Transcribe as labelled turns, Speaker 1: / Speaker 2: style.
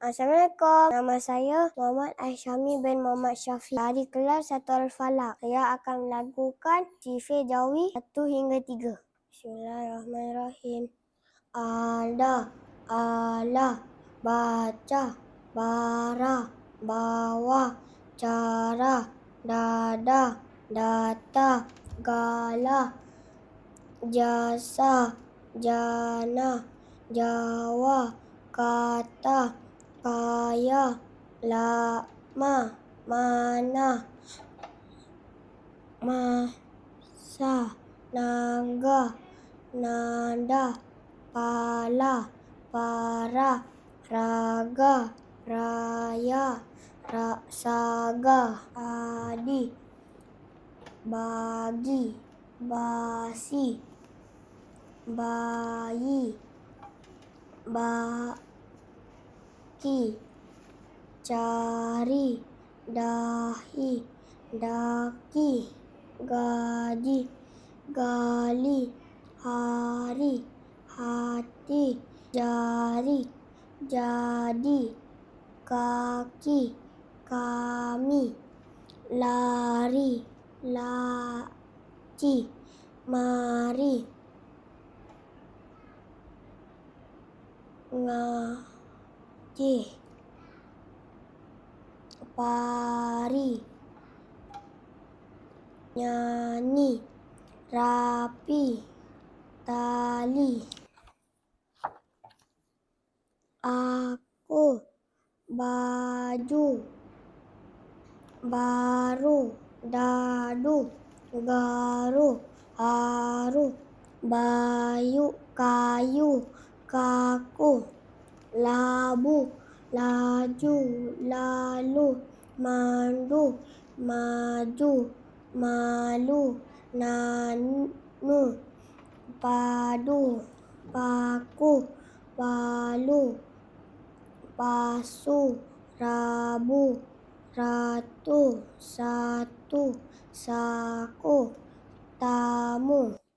Speaker 1: Assalamualaikum. Nama saya Muhammad Aisyami bin Muhammad Syafiq. Dari kelas 1 Al-Falaq. Saya akan melakukan sifir jawi 1 hingga 3. Bismillahirrahmanirrahim. Ada, ala, baca, bara, bawa, cara, dada, data, gala, jasa, jana, jawa, kata, kaya, lama, mana, masa, naga, nada, pala, para, raga, raya, saga, adi, bagi, basi, bayi, baki, cari, dahi, daki, gaji, gali, hari, hati, jari, jadi, kaki, kami, lari, laci, mari, ngaji, pari, nyanyi, rapi, tali, aku, baju, baru, dadu, garu, haru, bayu, kayu, kaku, labu, laju, lalu, mandu, maju, malu, nanu, padu, paku, palu, pasu, rabu, ratu, satu, saku, tamu.